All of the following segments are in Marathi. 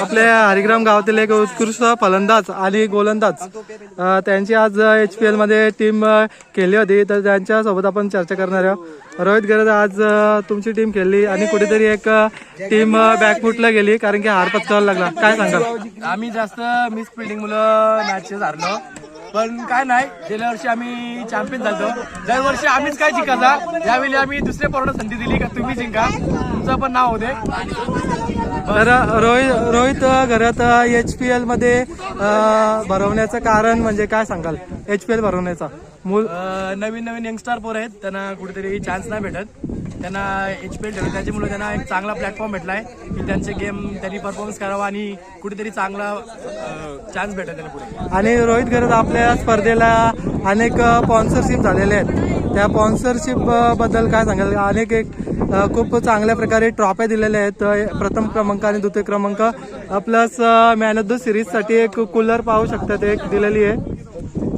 आपल्या हरिग्राम गावातील एक उत्कृष्ट फलंदाज आणि गोलंदाज. त्यांची आज एच पी मध्ये टीम केली होती. तर त्यांच्यासोबत आपण चर्चा करणार आहोत. रोहित गरज आज तुमची टीम खेळली आणि कुठेतरी एक टीम बॅकफुटला गेली कारण की हार पत्करावा लागला. काय सांगाल? आम्ही जास्त मिस फिल्डिंग मुलं मॅचेस हारलो. पण काय नाही गेल्या वर्षी आम्ही चॅम्पियन झालो दरवर्षी आम्हीच काय जिंकायचा? यावेळी आम्ही दुसऱ्या पोरांना संधी दिली का तुम्ही जिंका? तुमचं पण नाव होते तर रोहित रोहित घरात एच पी एलमध्ये भरवण्याचं कारण म्हणजे काय सांगाल? एच पी एल भरवण्याचा. मूल नवीन नवीन यंगस्टार पोर आहेत. त्यांना कुठेतरी चान्स नाही भेटत. त्यांना एच पी एल ठेवलं. त्याच्यामुळे त्यांना एक चांगला प्लॅटफॉर्म भेटलाय की त्यांचे गेम त्यांनी परफॉर्मन्स करावा आणि कुठेतरी चांगला चान्स भेटेल त्यांना पुढे. आणि रोहित गरज आपल्या स्पर्धेला अनेक स्पॉन्सरशिप झालेले आहेत. त्या स्पॉन्सरशिपबद्दल काय सांगाल? अनेक एक खूप चांगल्या प्रकारे ट्रॉफ्या दिलेल्या आहेत. प्रथम क्रमांक आणि द्वितीय क्रमांक प्लस मॅन ऑफ द सिरीजसाठी एक कूलर पाहू शकतात एक दिलेली आहे.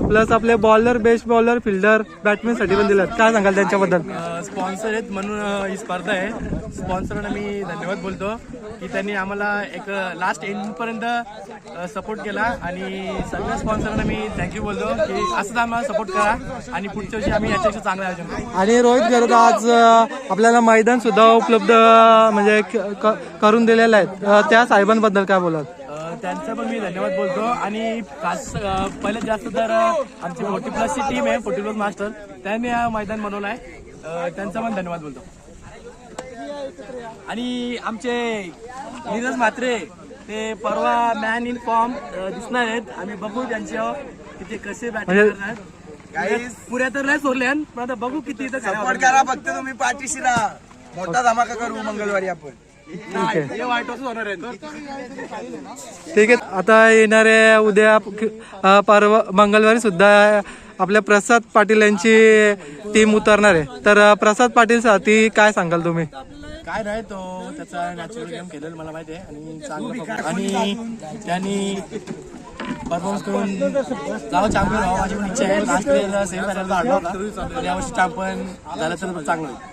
प्लस आपले बॉलर बेस्ट बॉलर फिल्डर बॅट्समॅनसाठी पण दिलेत. काय सांगाल त्यांच्याबद्दल? स्पॉन्सर आहेत म्हणून ही स्पर्धा आहे. स्पॉन्सरना मी धन्यवाद बोलतो की त्यांनी आम्हाला एक लास्ट एंड पर्यंत सपोर्ट केला आणि सगळ्या स्पॉन्सरना मी थँक्यू बोलतो की असंच आम्हाला सपोर्ट करा आणि पुढच्या वर्षी आम्ही याच्यापेक्षा चांगलं आयोजन करू. आणि रोहित गरज आज आपल्याला मैदान सुद्धा उपलब्ध म्हणजे क- क- करून दिलेलं आहे. त्या साहेबांबद्दल काय बोलाल? अ, त्यांचा पण मी धन्यवाद बोलतो. आणि खास अ, पहिल्यात जास्त तर आमची फोर्टी प्लसची टीम आहे फोर्टी प्लस मास्टर. त्यांनी हा मैदान बनवलं आहे. त्यांचा पण धन्यवाद बोलतो. आणि आमचे नीरज म्हात्रे ते परवा मॅन इन फॉर्म दिसणार आहेत. आम्ही बघू त्यांच्या की ते कसे बॅटिंग म्हणजे- करणार पुऱ्या- तर नाही सोडले पण आता बघू किती सपोर्ट करा फक्त तुम्ही पाठीशी राहा. मोठा धमाका करू मंगळवारी आपण. नाही, हे वाईट असं होणार आहे ठीक आहे. आता येणाऱ्या उद्या परवा मंगळवारी सुद्धा आपल्या प्रसाद पाटील यांची टीम उतरणार आहे. तर प्रसाद पाटील साठी काय सांगाल तुम्ही? काय नाही तो त्याचा नॅचरल गेम खेळेल मला माहिती आहे. आणि चांगलं आणि त्यांनी परफॉर्मन्स करून जावं चॅम्पियन व्हावं माझी पण इच्छा आहे. लास्ट इयरला सेमी फायनलला हरला होता. यावर्षी चॅम्पियन झालं तर चांगलं होईल.